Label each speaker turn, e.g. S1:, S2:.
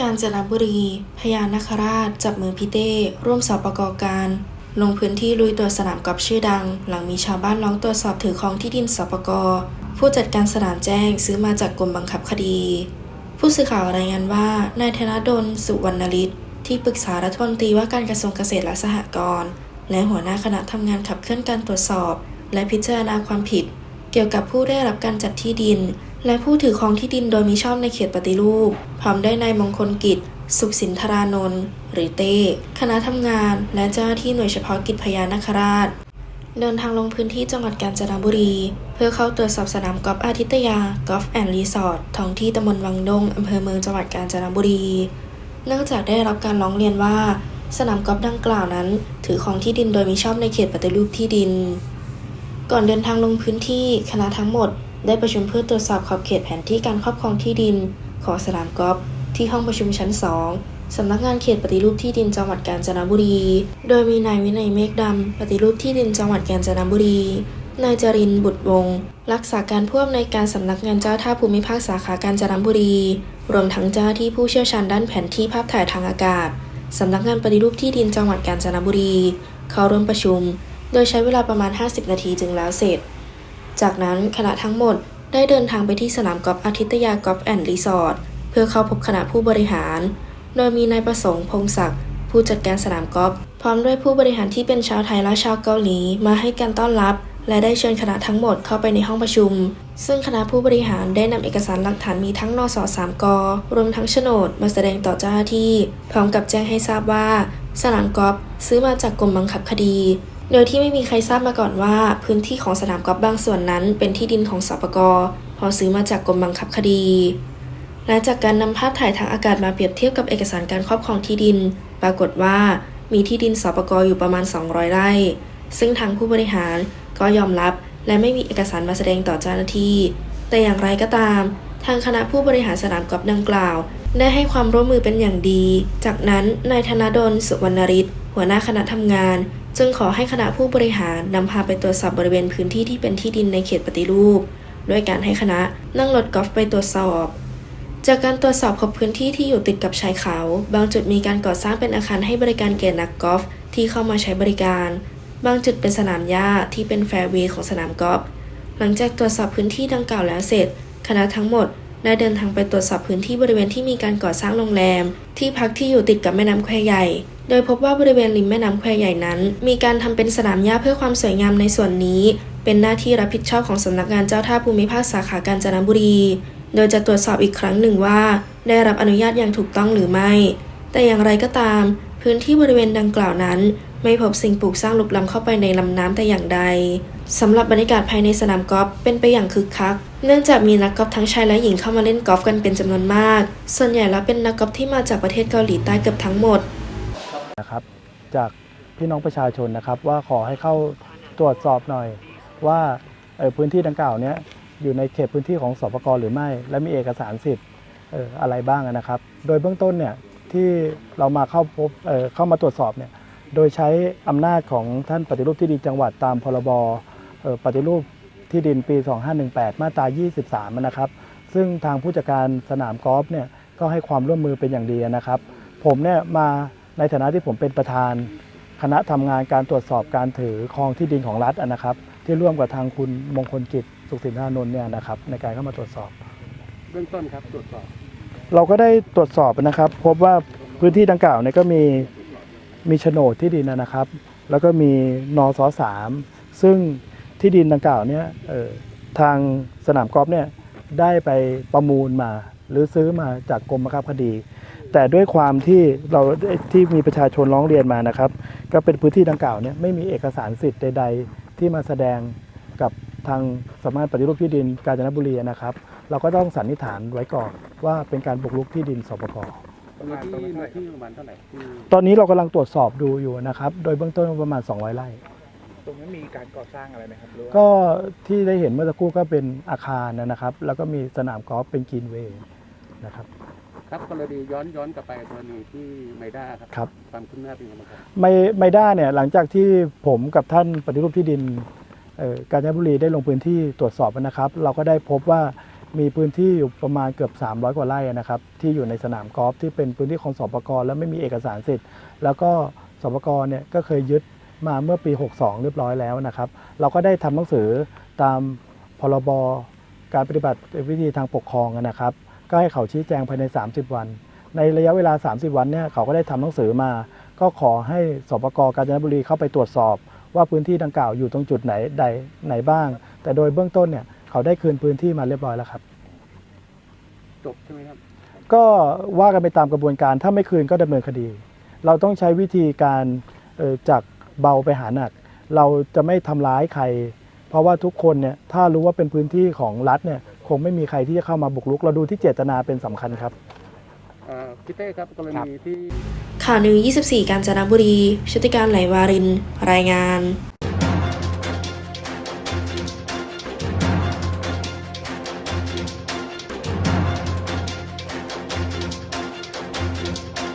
S1: กาญจนบุรี พญานาคราช จับมือพี่เต้ ร่วมสอบประกอบการ ลงพื้นที่ลุยตรวจสนามกอล์ฟชื่อดัง หลังมีชาวบ้านร้องตรวจสอบถือครองที่ดินสปกผู้จัดการสนามแจ้งซื้อมาจากกรมบังคับคดี ผู้สื่อข่าวรายงานว่านายธนดลสุวรรณฤทธิ์ที่ปรึกษารัฐมนตรีว่าการกระทรวงเกษตรและสหกรณ์และหัวหน้าคณะทำงานขับเคลื่อนการตรวจสอบ และพิจารณาความผิด เกี่ยวกับผู้ได้รับการจัดที่ดิน และผู้ถือครองที่ดินโดยมิชอบในเขตปฏิรูป พร้อมได้นายมงคลกิจ สุขสินธารานนท์หรือเต้ คณะทำงาน และเจ้าหน้าที่หน่วยเฉพาะกิจพญานาคราช เดินทางลงพื้นที่จังหวัดกาญจนบุรี เพื่อเข้าตรวจสอบสนามกอล์ฟอาทิตยากอล์ฟแอนด์รีสอร์ทท้องที่ตำบลวังดงอำเภอเมืองจังหวัดกาญจนบุรี เนื่องจากได้รับการร้องเรียนว่า สนามกอล์ฟดังกล่าวนั้น ถือของที่ดินโดยมิชอบในเขตปฏิรูปที่ดิน ก่อนเดินทางลงพื้นที่คณะทั้งหมด ได้ประชุมเพื่อตรวจสอบขอบเขตแผนที่การครอบครองที่ดิน ของสนามกอล์ฟที่ห้องประชุมชั้น 2 สำนักงานเขตปฏิรูปที่ดินจังหวัดกาญจนบุรี โดยมีนายวินัยเมฆดำ ปฏิรูปที่ดินจังหวัดกาญจนบุรี นายจรินบุตรวงศ์รักษาการผู้อำนวยการสำนักงานเจ้าท่าภูมิภาคสาขากาญจนบุรี รวมทั้งเจ้าหน้าที่ผู้เชี่ยวชาญด้านแผนที่ภาพถ่ายทางอากาศ สำนักงานปฏิรูปที่ดินจังหวัดกาญจนบุรี เข้าร่วมประชุม โดยใช้เวลาประมาณ 50 นาทีจึงแล้วเสร็จ จากนั้นคณะทั้งหมดได้เดินทางไปที่สนามกอล์ฟอาทิตยากอล์ฟแอนด์รีสอร์ทเพื่อเข้าพบคณะผู้บริหาร โดยมีนายประสงค์พงศักดิ์ผู้จัดการสนามกอล์ฟพร้อมด้วยผู้บริหารที่เป็นชาวไทยและชาวเกาหลีมาให้การต้อนรับ และได้เชิญคณะทั้งหมดเข้าไปในห้องประชุม ซึ่งคณะผู้บริหารได้นำเอกสารหลักฐานมีทั้งนสสามกรวมทั้งโฉนดมาแสดงต่อเจ้าหน้าที่ พร้อมกับแจ้งให้ทราบว่า สนามกอล์ฟซื้อมาจากกรมบังคับคดี โดยที่ไม่มีใครทราบมาก่อนว่า พื้นที่ของสนามกอล์ฟบางส่วนนั้นเป็นที่ดินของสปกพอซื้อมาจากกรมบังคับคดีและจากการนำภาพถ่ายทางอากาศมาเปรียบเทียบกับเอกสารการครอบครองที่ดิน ปรากฏว่ามีที่ดินสปกอยู่ประมาณ 200 ไร่ ซึ่งทางผู้บริหารก็ยอมรับและไม่มีเอกสารมาแสดงต่อเจ้าหน้าที่ แต่อย่างไรก็ตาม ทางคณะผู้บริหารสนามกอล์ฟดังกล่าว ได้ให้ความร่วมมือเป็นอย่างดี จากนั้นนายธนดลสุวรรณฤทธิ์ หัวหน้าคณะทำงาน จึงขอให้คณะผู้บริหารนำพาไปตรวจสอบบริเวณพื้นที่ที่เป็นที่ดินในเขตปฏิรูป ด้วยการให้คณะนั่งรถกอล์ฟไปตรวจสอบ จากการตรวจสอบพบพื้นที่ที่อยู่ติดกับชายเขา บางจุดมีการก่อสร้างเป็นอาคารให้บริการแก่นักกอล์ฟที่เข้ามาใช้บริการ บางจุดเป็นสนามหญ้าที่เป็นแฟร์เวย์ของสนามกอล์ฟหลังจากตรวจสอบพื้นที่ดังกล่าวแล้วเสร็จ คณะทั้งหมดได้เดินทางไปตรวจสอบพื้นที่บริเวณที่มีการก่อสร้างโรงแรม ที่พักที่อยู่ติดกับแม่น้ำแควใหญ่ โดยพบว่าบริเวณริมแม่น้ำแควใหญ่นั้น มีการทำเป็นสนามหญ้าเพื่อความสวยงามในส่วนนี้ เป็นหน้าที่รับผิดชอบของสำนักงานเจ้าท่าภูมิภาคสาขากาญจนบุรี โดยจะตรวจสอบอีกครั้งหนึ่งว่า ได้รับอนุญาตอย่างถูกต้องหรือไม่ แต่อย่างไรก็ตาม พื้นที่บริเวณดังกล่าวนั้น ไม่พบสิ่งปลูกสร้างลุกล้ำเข้าไปในลำน้ำแต่อย่างใดสำหรับบรรยากาศภายในสนามกอล์ฟเป็นไปอย่างคึกคัก เนื่องจากมีนักกอล์ฟทั้งชายและหญิงเข้ามาเล่นกอล์ฟกันเป็นจำนวนมาก ส่วนใหญ่แล้วเป็นนักกอล์ฟที่มาจากประเทศเกาหลีใต้เกือบทั้งหมด
S2: นะครับ จากพี่น้องประชาชนนะครับ ว่าขอให้เข้าตรวจสอบหน่อย ว่าพื้นที่ดังกล่าวเนี้ยอยู่ในเขตพื้นที่ของสปกหรือไม่ และมีเอกสารสิทธิ์อะไรบ้างนะครับ โดยเบื้องต้นเนี่ยที่เรามาเข้าพบเเข้ามาตรวจสอบเนี่ยโดยใช้อำนาจของท่านปฏิรูปที่ดินจังหวัดตามพรบปฏิรูปที่ดินปี 2518 มาตรา 23 นะครับ ซึ่งทางผู้จัดการสนามกอล์ฟเนี่ยก็ให้ความร่วมมือเป็นอย่างดีนะครับ ผมเนี่ยมา ในฐานะที่ผมเป็นประธาน คณะทำงานการตรวจสอบการถือครองที่ดินของรัฐอะนะครับ ที่ร่วมกับทางคุณมงคลกิจสุขสินธานนท์เนี่ยนะครับในการเข้ามาตรวจสอบ
S3: เบื้องต้นครับตรวจสอบ
S2: เราก็ได้ตรวจสอบนะครับ พบว่าพื้นที่ดังกล่าวเนี่ยก็มีมีโฉนดที่ดินนะครับ แล้วก็มีนสสามซึ่งที่ดินดังกล่าวเนี่ยเอ่อทางสนามกอล์ฟเนี่ยได้ไปประมูลมา หรือซื้อมาจากกรมบังคับคดี แต่ด้วยความที่เราที่มีประชาชนร้องเรียนมานะครับ ก็เป็นพื้นที่ดังกล่าวเนี่ยไม่มีเอกสารสิทธิ์ใด ๆ ที่มาแสดงกับทางสำนักงานปฏิรูปที่ดินกาญจนบุรีนะครับ เราก็ต้องสันนิษฐานไว้ก่อนว่าเป็นการบุกรุกที่ดินสปก
S3: เนื้อที่เนื้อที่ประมาณเท่าไหร่ที่
S2: ตอนนี้เรากำลังตรวจสอบดูอยู่นะครับ โดยเบื้องต้นประมาณ 200ไร่
S4: ตรงนั้นมีการก่อสร้างอะไรไหมครับหรือว่า
S2: ก็ที่ได้เห็นเมื่อสักครู่ก็เป็นอาคารนะครับ แล้วก็มีสนามกอล์ฟเป็นกรีนเวย์นะครับ
S3: ครับกรณีย้อนย้อนกลับไปกรณีที่ไมด้าครับ
S2: ครับ
S3: ความคืบหน้าเป็นยังไงบ้างครับ
S2: ไม่ไม่ได้เนี่ยหลังจากที่ผมกับท่านปฏิรูปที่ดินเอ่อกาญจนบุรีได้ลงพื้นที่ตรวจสอบนะครับ เราก็ได้พบว่ามีพื้นที่อยู่ประมาณเกือบ 300 กว่าไร่นะครับ ที่อยู่ในสนามกอล์ฟที่เป็นพื้นที่ของสปกและไม่มีเอกสารสิทธิ์ แล้วก็สปกเนี่ยก็เคยยึดมาเมื่อปี 62 เรียบร้อยแล้วนะครับ เราก็ได้ทำหนังสือตามพรบการปฏิบัติวิธีทางปกครองนะครับ ก็ให้เขาชี้แจงภายใน 30 วัน ในระยะเวลา 30 วันเนี่ยเขาก็ได้ทำหนังสือมา ก็ขอให้สปกกาญจนบุรีเข้าไปตรวจสอบ ว่าพื้นที่ดังกล่าวอยู่ตรงจุดไหนใดไหนบ้าง แต่โดยเบื้องต้นเนี่ยเขาได้คืนพื้นที่มาเรียบร้อยแล้วครับ
S3: จบใช่ไหมครับ
S2: ก็ว่ากันไปตามกระบวนการถ้าไม่คืนก็ดำเนินคดี เราต้องใช้วิธีการเอ่อจากเบาไปหาหนัก เราจะไม่ทำร้ายใคร เพราะว่าทุกคนเนี่ยถ้ารู้ว่าเป็นพื้นที่ของรัฐเนี่ย คงไม่มีใครที่จะเข้ามาบุกรุก เราดูที่เจตนาเป็นสำคัญครับ
S3: เอ่อพี่เต้ครับกรณีที่
S1: ข่าวนิว24 กาญจนบุรีชุติการไหลวาริน รายงาน